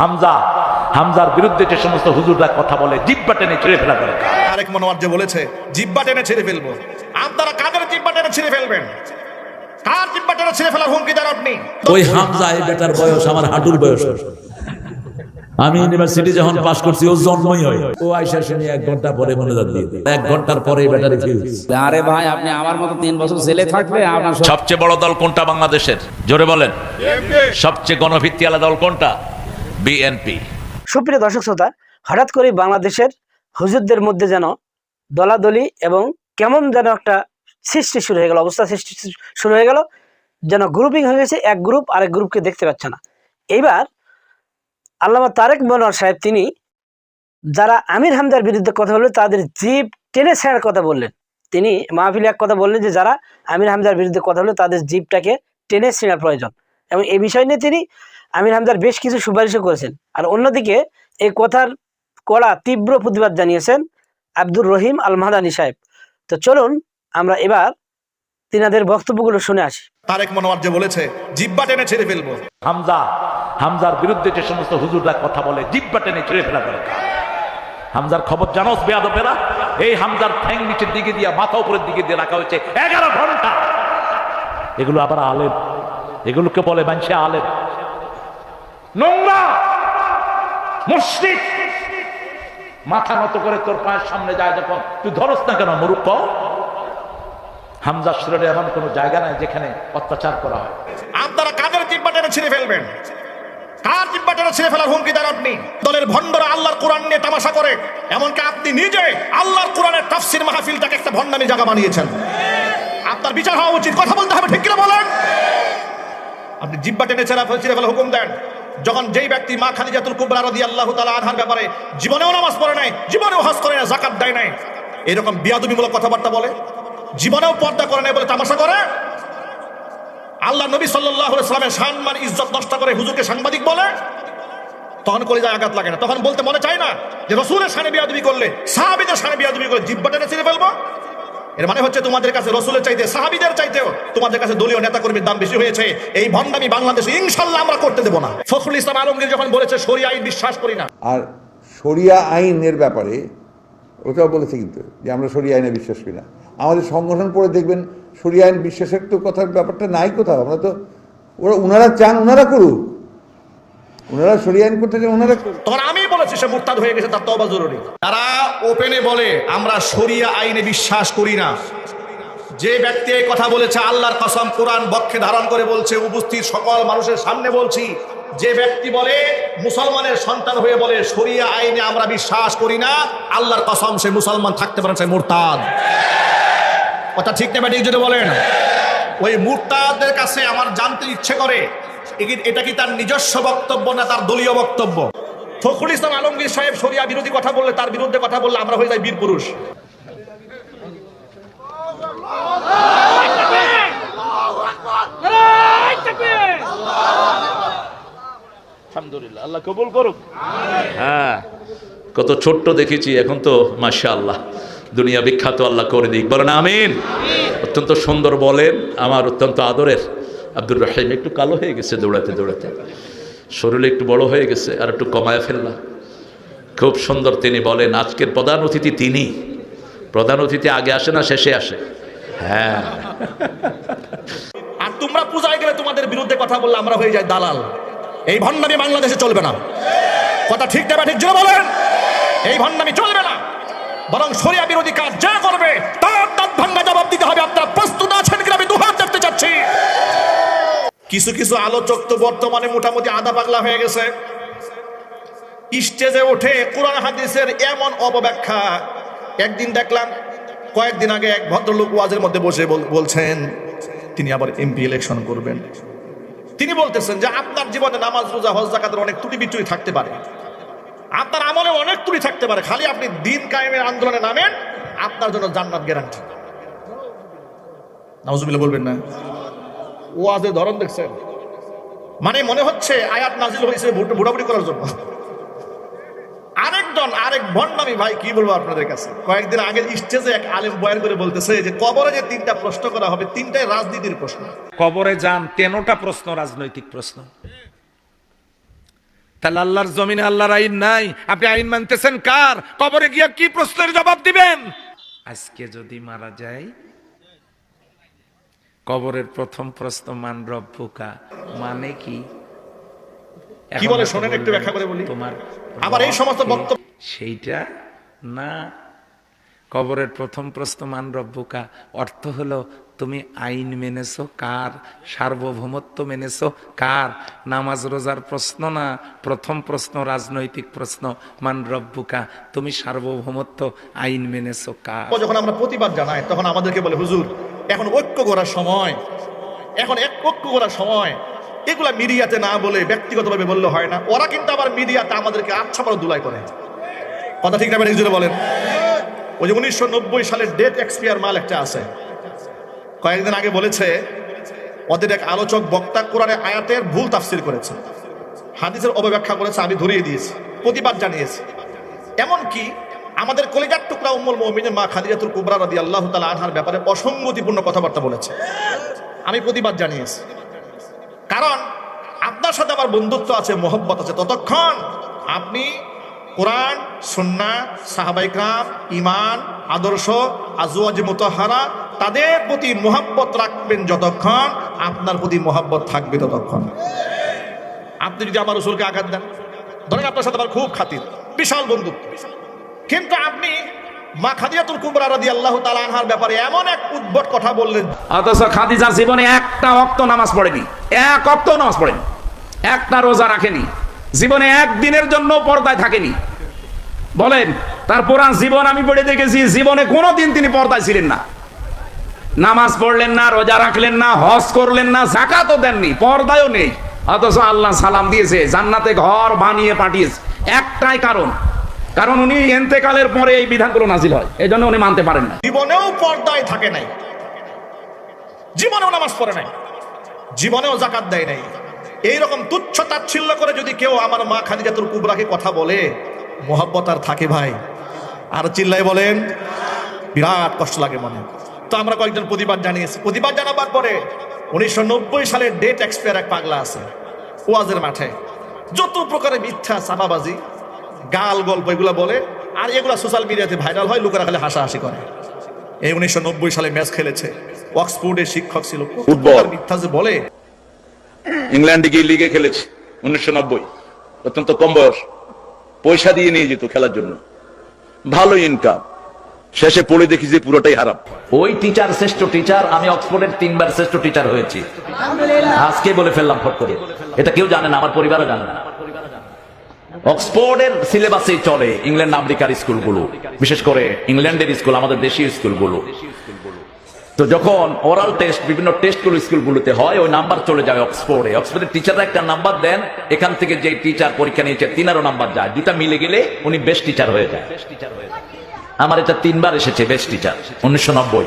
হামজা হামজার বিরুদ্ধে যে সমস্ত হুজুররা কথা বলে জিব্বা টেনে ছিঁড়ে ফেলা দরকার। আরেক মনোয়ার যে বলেছে জিব্বা টেনে ছিঁড়ে ফেলব। আপনারা কাদের জিব্বা টেনে ছিঁড়ে ফেলবেন? কার জিব্বা টেনে ছিঁড়ে ফেলার হুমকি দেন আপনি? ওই হামজা এই বেটার বয়স আমার হাঁটুর বয়স। আমি ইউনিভার্সিটি যখন পাশ করছি ও জন্মই হয়। ও আইসা শুনি এক ঘণ্টা পরে মনে দিয়ে এক ঘণ্টার পরে ব্যাটারি ফিউজ আরে ভাই আপনি আমার মতো তিন বছর ছেলে থাকলে আপনার সবচেয়ে বড় দল কোনটা বাংলাদেশের? জোরে বলেন। সবচেয়ে গণভিত্তিওয়ালা দল কোনটা? বিএনপি। সুপ্রিয় দর্শক শ্রোতা, হঠাৎ করে বাংলাদেশের হুজুরদের মধ্যে যেন দলাদলি এবং কেমন যেন একটা সৃষ্টি শুরু হয়ে গেল, অবস্থা সৃষ্টি শুরু হয়ে গেল, যেন গ্রুপিং হয়ে গেছে, এক গ্রুপ আরেক গ্রুপকে দেখতে পাচ্ছে না। এইবার আল্লামা তারেক মনোয়ার সাহেব তিনি যারা আমির হামদার বিরুদ্ধে কথা বললেন, তাদের জিপ টেনে ছাড়ার কথা বললেন। তিনি মাহফিলে এক কথা বললেন যে, যারা আমির হামদার বিরুদ্ধে কথা বললেন, তাদের জিপটাকে টেনে ছেঁড়া প্রয়োজন। এবং এই বিষয় নিয়ে তিনি আমির হামদার বেশ কিছু সুপারিশও করেছেন। আর অন্যদিকে এই কথার কড়া তীব্র প্রতিবাদ জানিয়েছেন আব্দুর রহিম আল মাহাদানি সাহেব। তো চলুন আমরা এবার তিনাদের বক্তব্যগুলো শুনে আসি। তারেক মনোয়ার যে বলেছে জিব্বা টেনে ছিঁড়ে ফেলব। হামজা হামজার বিরুদ্ধে যে সমস্ত হুজুররা কথা বলে জিব্বা টেনে ছিঁড়ে ফেলা দরকার। হামজার খবর জানোস বেয়াদপেরা এই হামজার ঠ্যাং নিচের দিকে দিয়া মাথা উপরের দিকে দিয়ে রাখা হয়েছে এগারো ঘণ্টা। এগুলো আবার আলেম। এগুলোকে বলে মানছে আলেম। নোংরা, মুশরিক। মাথা নত করে তোর পায়ের সামনে যায় যখন, তুই ধরস না কেন, মরুক্ষ? হামজা শরীরে এমন কোনো জায়গা নাই যেখানে অত্যাচার করা হয়। আপনারা কাদের জিব্বা টেনে ছিঁড়ে ফেলবেন? কার জিব্বা টেনে ছিঁড়ে ফেলার হুমকি দেন আপনি? দলের ভণ্ডরা আল্লাহর কোরআন নিয়ে তামাশা করে, এমনকি আপনি নিজে আল্লাহর কোরআনের তাফসির মাহফিলটাকে একটা ভণ্ডামি জায়গা বানিয়েছেন। আপনার বিচার হওয়া উচিত। কথা বলতে হবে, ঠিক কিনা বলেন? আপনি জিব্বা টেনে ছেড়া ছিঁড়ে ফেলা হুকুম দেন। যখন যেই ব্যক্তি মা খালি খাদিজাতুল কুবরা রাদিয়াল্লাহু তাআলা আনহার ব্যাপারে জীবনেও নামাজ পড়ে নাই, জীবনেও হজ করে না যাকাত দেয় নাই, এরকম বিয়াদবিমূলক কথাবার্তা বলে, জীবনেও পর্দা করে নাই বলে তামাশা করে? আল্লাহ নবী সাল্লামের সম্মান ইজ্জত নষ্ট করে হুজুরকে সাংবাদিক বলে? তখন করে যায় আঘাত লাগে না। তখন বলতে মনে চায় না যে রসুলের সানে বিয়াদবি করলে, সাহাবিদের সানে বিয়াদবি করলে জিব্বা টেনে ছিঁড়ে ফেলব? এর মানে হচ্ছে তোমাদের কাছে রসুলের চাইতে সাহাবিদের চাইতেও তোমাদের কাছে দলীয় নেতা কর্মীর দাম বেশি হয়েছে। এই ভণ্ডামি বাংলাদেশে ইনশাল্লাহ আমরা করতে দেবো না। ফখরুল ইসলাম আলমগীর যখন বলেছে সরিয়া আইন বিশ্বাস করি না। আর শরিয়া আইনের ব্যাপারে ওটাও বলেছে কিন্তু যে আমরা শরিয়া আইনে বিশ্বাস করি না। আমাদের সংগঠন পড়ে দেখবেন শরিয়া আইন বিশ্বাসের তো কথার ব্যাপারটা নাই কোথাও। আমরা তো ওরা ওনারা চান ওনারা করুক। ওনারা শরিয়া আইন করতে চান ওনারা করুক। তখন আমি বলেছি সে মুরতাদ হয়ে গেছে, তার তবা জরুরি। তারা ওপেনে বলে, আমরা শরিয়া আইনে বিশ্বাস করি না। যে ব্যক্তি এই কথা বলেছে, আল্লাহর কসম কোরআন বক্ষে ধারণ করে বলছে, উপস্থিত সকল মানুষের সামনে বলছি, যে ব্যক্তি বলে, মুসলমানের সন্তান হয়ে বলে, শরিয়া আইনে আমরা বিশ্বাস করি না, আল্লাহর কসম সে মুসলমান থাকতে পারে সে মুরতাদ। কথা ঠিক না ব্যাটিক যদি বলেন? ওই মুরতাদের কাছে আমার জানতে ইচ্ছে করে এটা কি তার নিজস্ব বক্তব্য না তার দলীয় বক্তব্য? ফখরুল ইসলাম আলমগীর সাহেব শরিয়া বিরোধী কথা বললে তার বিরুদ্ধে কথা বললে আমরা হয়ে যাই বীর পুরুষ। আলহামদুলিল্লাহ আল্লাহ কবুল করুক। হ্যাঁ কত ছোট্ট দেখেছি এখন তো মাশা আল্লাহ দুনিয়া বিখ্যাত আল্লাহ করে দিক। বলেন আমিন। অত্যন্ত সুন্দর বলেন আমার অত্যন্ত আদরের আব্দুর রহিম একটু কালো হয়ে গেছে দৌড়াতে দৌড়াতে। শরীরে একটু বড় হয়ে গেছে, আর একটু কমায় ফেললাম খুব সুন্দর তিনি বলেন, আজকের প্রধান অতিথি তিনি। প্রধান অতিথি আগে আসে না, শেষে আসে। হ্যাঁ। আর তোমরা পূজায় গেলে তোমাদের বিরুদ্ধে কথা বললে আমরা হয়ে যাই দালাল। এই ভণ্ডামি বাংলাদেশে চলবে না। কথা ঠিক না ঠিক জোরে বলেন। এই ভণ্ডামি চলবে না। বরং শরিয়া বিরোধী কাজ যা করবে, তার দাঁত ভাঙ্গা জবাব দিতে হবে। আপনারা প্রস্তুত আছেন কিনা আমি দুহাত দেখতে চাচ্ছি। কিছু কিছু আলোচক তো বর্তমানে মোটামুটি আধা পাগলা হয়ে গেছে। স্টেজে ওঠে কোরআন হাদিসের এমন অপব্যাখ্যা একদিন দেখলাম, কয়েকদিন আগে এক ভদ্রলোক ওয়াজের মধ্যে বসে বল- বলছেন, তিনি আবার এমপি ইলেকশন করবেন। তিনি বলতেছেন যে, আপনার জীবনে নামাজ, রোজা, হজ জাকাতের অনেক ত্রুটি বিচ্যুতি থাকতে পারে। আপনার আমলে অনেক ত্রুটি থাকতে পারে, খালি আপনি দিন কায়েমের আন্দোলনে নামেন, আপনার জন্য জান্নাত গ্যারান্টি নাউজুবিল্লাহ বলবেন না? ওয়াজের ধরন দেখছেন? মানে মনে হচ্ছে আয়াত নাজিল হয়েছে ভুটাভুটি করার জন্য। আরেকজন আরেক ভণ্ডামি, ভাই, কি বলব আপনাদের কাছে? কয়েকদিন আগে স্টেজে এক আলেম বয়ান করে বলতেছে যে, কবরে যে তিনটা প্রশ্ন করা হবে, তিনটাই রাজনীতির প্রশ্ন। কবরে যান তেনোটা প্রশ্ন রাজনৈতিক প্রশ্ন। তাহলে আল্লাহর জমিনে আল্লাহর আইন নাই। আপনি আইন মানতেছেন কার? কবরে গিয়ে কি প্রশ্নের জবাব দিবেন? আজকে যদি মারা যায় কবরের প্রথম প্রশ্ন মান রব্বুকা মানে কি? কি বলে? শোনেন একটু ব্যাখ্যা করে বলি। তোমার আবার এই সমস্ত বক্তব্য- সেইটা না। কবরের প্রথম প্রশ্ন মান রব্বুকা অর্থ হলো তুমি আইন মেনেছো কার সার্বভৌমত্ব মেনেছো কার নামাজ রোজার প্রশ্ন না প্রথম প্রশ্ন রাজনৈতিক প্রশ্ন মান রব্বুকা তুমি সার্বভৌমত্ব আইন মেনেছো কার? যখন আমরা প্রতিবাদ জানাই তখন আমাদেরকে বলে হুজুর এখন ঐক্য করার সময়, এখন এক ঐক্য করার সময়, এগুলা মিডিয়াতে না বলে ব্যক্তিগতভাবে বললে হয় না। ওরা কিন্তু আবার মিডিয়াতে আমাদেরকে আচ্ছা বড় দুলাই করে। কথা ঠিক না জুড়ে বলেন। ওই যে উনিশশো নব্বই সালের ডেট এক্সপিয়ার মাল একটা আছে। কয়েকদিন আগে বলেছে ওদের এক আলোচক বক্তা কোরআনে আয়াতের ভুল তাফসির করেছে। হাদিসের অবব্যাখ্যা করেছে, আমি ধরিয়ে দিয়েছি, প্রতিবাদ জানিয়েছি। এমনকি আমাদের কলিজার টুকরা উম্মুল মুমিনের মা খাদিজাতুল কুবরা রাদিয়াল্লাহু তাআলা আনহার ব্যাপারে অসঙ্গতিপূর্ণ কথাবার্তা বলেছে। আমি প্রতিবাদ জানিয়েছি। কারণ আপনার সাথে আমার বন্ধুত্ব আছে, মোহব্বত আছে। ততক্ষণ আপনি কোরআন, সুন্না সাহাবাইকরাম ইমান আদর্শ আজুয়াজ মুতাহারা, তাদের প্রতি মোহাব্বত রাখবেন যতক্ষণ আপনার প্রতি মোহাব্বত থাকবে ততক্ষণ। আপনি যদি আমার রসুলকে আঘাত দেন, ধরেন আপনার সাথে আমার খুব খাতির, বিশাল বন্ধুত্ব। কিন্তু আপনি মা নামাজ পড়েনি। একটা রোজা জীবনে একদিনের জন্য পর্দায় থাকেনি। বলেন জীবন আমি পড়ে দেখেছি, জীবনে কোনোদিন তিনি পর্দায় ছিলেন না। নামাজ পড়লেন না, রোজা রাখলেন না, হজ করলেন না, জাকাতও দেননি, পর্দায়ও নেই। অথচ আল্লাহ সালাম দিয়েছে, জান্নাতে ঘর বানিয়ে পাঠিয়েছে। একটাই কারণ কারণ উনি এন্তেকালের পরে এই বিধানগুলো নাজিল হয়। এই জন্য উনি মানতে পারেন না। জীবনেও পর্দায় থাকে নাই। জীবনেও নামাজ পড়ে নাই। জীবনেও জাকাত দেয় নাই। এইরকম তুচ্ছ তাচ্ছিল্য করে যদি কেউ আমার মা খাদিজাতুল কুবরাকে কথা বলে, মোহাব্বত আর থাকে ভাই। আর চিল্লাই বলেন, বিরাট কষ্ট লাগে মনে। তো আমরা কয়েকজন প্রতিবাদ জানিয়েছি। প্রতিবাদ জানাবার পরে উনিশশো নব্বই সালের ডেট এক্সপায়ার এক পাগলা আছে, ওয়াজের মাঠে। যত প্রকারের মিথ্যা চাপাবাজি গাল গল্প এগুলো বলে আর এগুলা সোশ্যাল মিডিয়াতে ভাইরাল হয় লোকেরা খালি হাসাহাসি করে। এই উনিশশো নব্বই সালে ম্যাচ খেলেছে। অক্সফোর্ডের শিক্ষক ছিল। ফুটবল। মিথ্যা যে বলে। ইংল্যান্ডে গিয়ে লিগে খেলেছে উনিশশো নব্বই। অত্যন্ত কম বয়স। পয়সা দিয়ে নিয়ে যেত খেলার জন্য। ভালো ইনকাম শেষে পড়ে দেখি যে পুরোটাই হারাম। ওই টিচার শ্রেষ্ঠ টিচার আমি অক্সফোর্ডের তিনবার শ্রেষ্ঠ টিচার হয়েছি। আজকে বলে ফেললাম ফট করে। এটা কেউ জানে না আমার পরিবারও জানে না। অক্সফোর্ডের সিলেবাসে চলে ইংল্যান্ড আমেরিকার স্কুলগুলো। বিশেষ করে ইংল্যান্ডের স্কুল, আমাদের দেশীয় স্কুলগুলো। তো যখন ওরাল টেস্ট বিভিন্ন টেস্টগুলো স্কুলগুলোতে হয়, ওই নাম্বার চলে যায় অক্সফোর্ডে। অক্সফোর্ডের টিচাররা একটা নাম্বার দেন, এখান থেকে যে টিচার পরীক্ষা নিয়েছে, তিনারও নাম্বার যায়। দুটা মিলে গেলে উনি বেস্ট টিচার হয়ে যায়। আমার এটা তিনবার এসেছে বেস্ট টিচার উনিশশো নব্বই।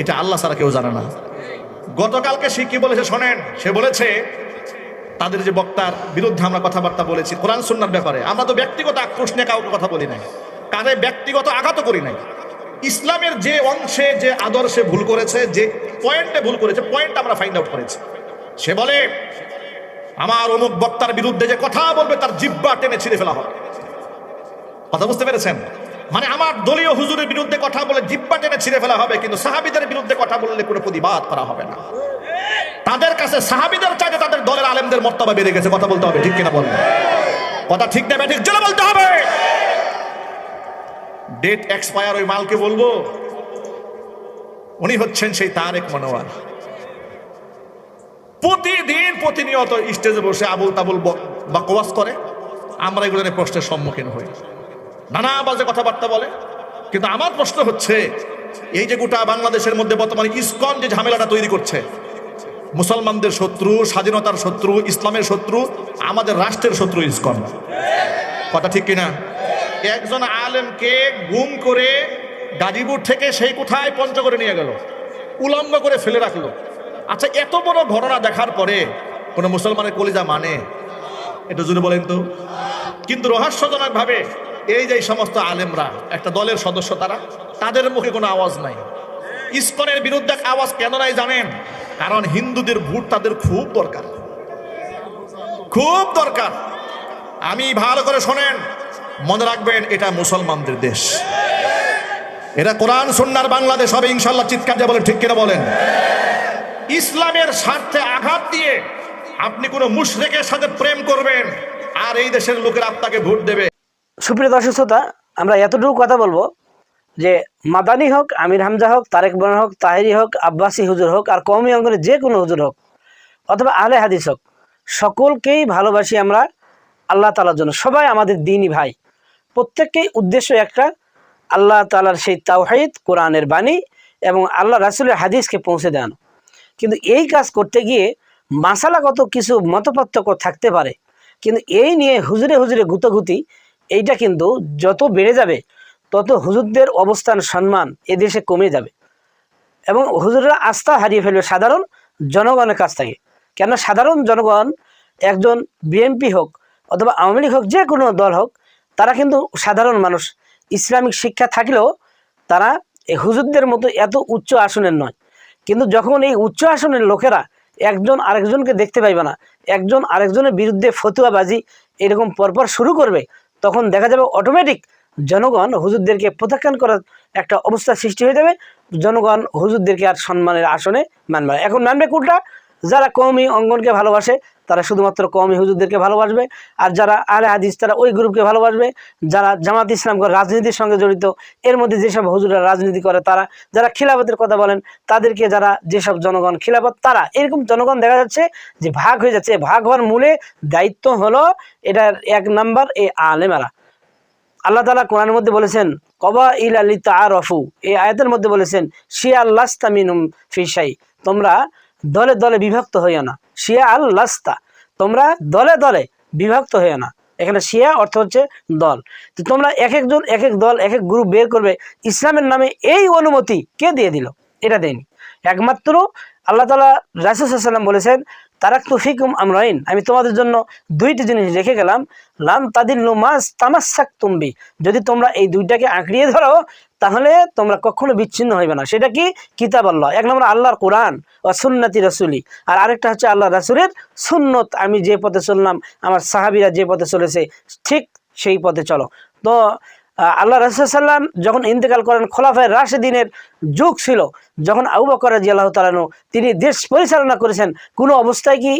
এটা আল্লাহ ছাড়া কেউ জানে না। গতকালকে সে কি বলেছে শোনেন? সে বলেছে তাদের যে বক্তার বিরুদ্ধে আমরা কথাবার্তা বলেছি, কোরআন সুন্নার ব্যাপারে। আমরা তো ব্যক্তিগত আক্রোশ নিয়ে কাউকে কথা বলি নাই। কারে ব্যক্তিগত আঘাত করি নাই। ইসলামের যে অংশে, যে আদর্শে ভুল করেছে, যে পয়েন্টে ভুল করেছে, পয়েন্ট আমরা ফাইন্ড আউট করেছি। সে বলে, আমার অমুক বক্তার বিরুদ্ধে যে কথা বলবে, তার জিব্বা টেনে ছিঁড়ে ফেলা হবে। কথা বুঝতে পেরেছেন? মানে আমার দলীয় হুজুরের বিরুদ্ধে কথা বলে জিব্বা টেনে ছিঁড়ে ফেলা হবে, কিন্তু সাহাবিদের বিরুদ্ধে কথা বললে কোনো প্রতিবাদ করা হবে না। তাদের কাছে সাহাবিদের চাইতে তাদের দলের আলেমদের মর্তবা বেড়ে গেছে, কথা বলতে হবে, ঠিক কিনা বলবে কথা ঠিক না ঠিক জোরে বলতে হবে! ডেট এক্সপায়ার ওই মালকে বলব। উনি হচ্ছেন সেই তারেক মনোয়ার। প্রতিদিন প্রতিনিয়ত স্টেজে বসে আবুল তাবুল ব- বা কোয়াস করে। আমরা এগুলো প্রশ্নের সম্মুখীন হই। নানা বাজে কথাবার্তা বলে। কিন্তু আমার প্রশ্ন হচ্ছে, এই যে গোটা বাংলাদেশের মধ্যে বর্তমানে ইসকন যে ঝামেলাটা তৈরি করছে, মুসলমানদের শত্রু, স্বাধীনতার শত্রু, ইসলামের শত্রু, আমাদের রাষ্ট্রের শত্রু ইসকন। কথা ঠিক কিনা? একজন আলেমকে গুম করে গাজীপুর থেকে সেই কোঠায় পঞ্চগড়ে নিয়ে গেল? উলম্ব করে ফেলে রাখল। আচ্ছা এত বড় ঘটনা দেখার পরে কোনো মুসলমানের কলিজা মানে? এটা জুড়ে বলেন তো। কিন্তু রহস্যজনক ভাবে এই যে সমস্ত আলেমরা, একটা দলের সদস্য তারা, তাদের মুখে কোনো আওয়াজ নাই। ইস্কনের বিরুদ্ধে আওয়াজ কেন নাই জানেন? কারণ হিন্দুদের ভোট তাদের খুব দরকার। খুব দরকার। আমি ভালো করে শোনেন, মনে রাখবেন এটা মুসলমানদের দেশ। এটা কোরআন সন্ন্যার বাংলাদেশ হবে ইনশাল্লাহ চিৎকার দিয়ে বলেন, ঠিক কিনা বলেন? ইসলামের স্বার্থে আঘাত দিয়ে আপনি কোনো মুশরেকের সাথে প্রেম করবেন, আর এই দেশের লোকের আপনাকে ভোট দেবে। সুপ্রিয় দর্শক শ্রোতা, আমরা এতটুকু কথা বলব যে মাদানি হোক, আমির হামজা হোক, তারেক বনার হোক, তাহেরি হোক, আব্বাসী হুজুর হোক, আর কওমি অঙ্গনে যে কোনো হুজুর হোক, অথবা আহলে হাদিস হোক, সকলকেই ভালোবাসি আমরা আল্লাহ তালার জন্য। সবাই আমাদের দিনই ভাই। প্রত্যেককেই উদ্দেশ্য একটা, আল্লাহ তালার সেই তাওহাইদ কোরআনের বাণী এবং আল্লাহ রাসুলের হাদিসকে পৌঁছে দেওয়ানো। কিন্তু এই কাজ করতে গিয়ে মাসালাগত কিছু মতপার্থক্য থাকতে পারে। কিন্তু এই নিয়ে হুজুরে হুজুরে গুতগুতি এইটা কিন্তু যত বেড়ে যাবে, তত হুজুরদের অবস্থান, সম্মান এদেশে কমে যাবে। এবং হুজুররা আস্থা হারিয়ে ফেলবে সাধারণ জনগণের কাছ থেকে। কেন সাধারণ জনগণ একজন বিএনপি হোক অথবা আওয়ামী লীগ হোক যে কোনো দল হোক, তারা কিন্তু সাধারণ মানুষ। ইসলামিক শিক্ষা থাকলেও তারা এই হুজুরদের মতো এত উচ্চ আসনের নয়। কিন্তু যখন এই উচ্চ আসনের লোকেরা একজন আরেকজনকে দেখতে পাইবে না, একজন আরেকজনের বিরুদ্ধে ফতুয়াবাজি এরকম পরপর শুরু করবে তখন দেখা যাবে অটোমেটিক জনগণ হুজুরদেরকে প্রত্যাখ্যান করার একটা অবস্থা সৃষ্টি হয়ে যাবে। জনগণ হুজুরদেরকে আর সম্মানের আসনে মানবে এখন মানবে কোনটা? যারা কৌমি অঙ্গনকে ভালোবাসে তারা শুধুমাত্র কওমি হুজুরদেরকে ভালোবাসবে। আর যারা আলে হাদিস, তারা ওই গ্রুপকে ভালোবাসবে। যারা জামাত ইসলাম করে রাজনীতির সঙ্গে জড়িত, এর মধ্যে যেসব হুজুররা রাজনীতি করে, তারা, যারা খিলাফতের কথা বলেন, তাদেরকে যারা যেসব জনগণ, খিলাফত তারা। এরকম জনগণ দেখা যাচ্ছে যে ভাগ হয়ে যাচ্ছে। ভাগ হওয়ার মূলে দায়িত্ব হলো এটার এক নাম্বার এই আলেমারা। আল্লাহ তালা কোরআনের মধ্যে বলেছেন কবা ইল আলী তারফু এই আয়াতের মধ্যে বলেছেন, শিয়া আল্লাস্তামিনুম ফিসাই তোমরা দলে দলে বিভক্ত হইও না। শিয়া আল লাস্তা। তোমরা দলে দলে বিভক্ত হয়ে না। এখানে শিয়া অর্থ হচ্ছে দল। তো তোমরা এক একজন এক এক দল এক এক গ্রুপ বের করবে। ইসলামের নামে এই অনুমতি কে দিয়ে দিল? এটা দেয়নি। একমাত্র আল্লাহ তালা রাসুসাল্লাম বলেছেন তারাক তুফিকুম আমরাইন। আমি তোমাদের জন্য দুইটি জিনিস রেখে গেলাম। লাম তাদিল মাস তামাশাক তুমবি যদি তোমরা এই দুইটাকে আঁকড়িয়ে ধরো তাহলে তোমরা কখনো বিচ্ছিন্ন হইবে না। সেটা কি? কিতাব আল্লাহ। এক নম্বর আল্লাহর কোরআন ও সুন্নতি রসুলি। আর আরেকটা হচ্ছে আল্লাহ রাসুলের সুন্নত। আমি যে পথে চললাম, আমার সাহাবিরা যে পথে চলেছে, ঠিক সেই পথে চলো। তো আল্লাহ রসুল্লাম যখন ইন্তেকাল করেন খোলাফায় রাশেদিনের যুগ ছিল, যখন আবু বকর রাজি আল্লাহ তালানু তিনি দেশ পরিচালনা করেছেন, কোনো অবস্থায় কি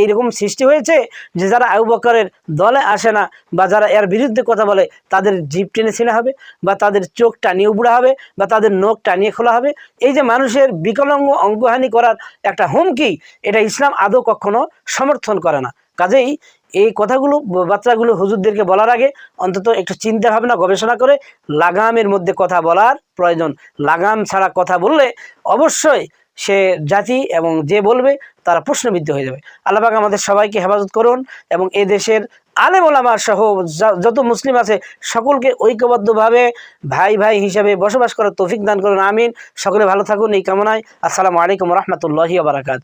এইরকম সৃষ্টি হয়েছে যে যারা আবু বকরের দলে আসে না বা যারা এর বিরুদ্ধে কথা বলে, তাদের জিপ টেনে ছেলে হবে বা তাদের চোখ টানিয়ে উবড়া হবে বা তাদের নখ টানিয়ে খোলা হবে? এই যে মানুষের বিকলাঙ্গ অঙ্গহানি করার একটা হুমকি, এটা ইসলাম আদৌ কখনো সমর্থন করে না। কাজেই এই কথাগুলো বাচ্চাগুলো হুজুরদেরকে বলার আগে অন্তত একটু চিন্তা ভাবনা গবেষণা করে লাগামের মধ্যে কথা বলার প্রয়োজন। লাগাম ছাড়া কথা বললে অবশ্যই সে জাতি এবং যে বলবে তারা প্রশ্নবিদ্ধ হয়ে যাবে। আল্লাপাক আমাদের সবাইকে হেফাজত করুন এবং এ দেশের আলেম ওলামার সহ যত মুসলিম আছে সকলকে ঐক্যবদ্ধভাবে ভাই ভাই হিসাবে বসবাস করার তৌফিক দান করুন। আমিন। সকলে ভালো থাকুন এই কামনায়। আসসালামু আলাইকুম রহমতুল্লাহি বারাকাত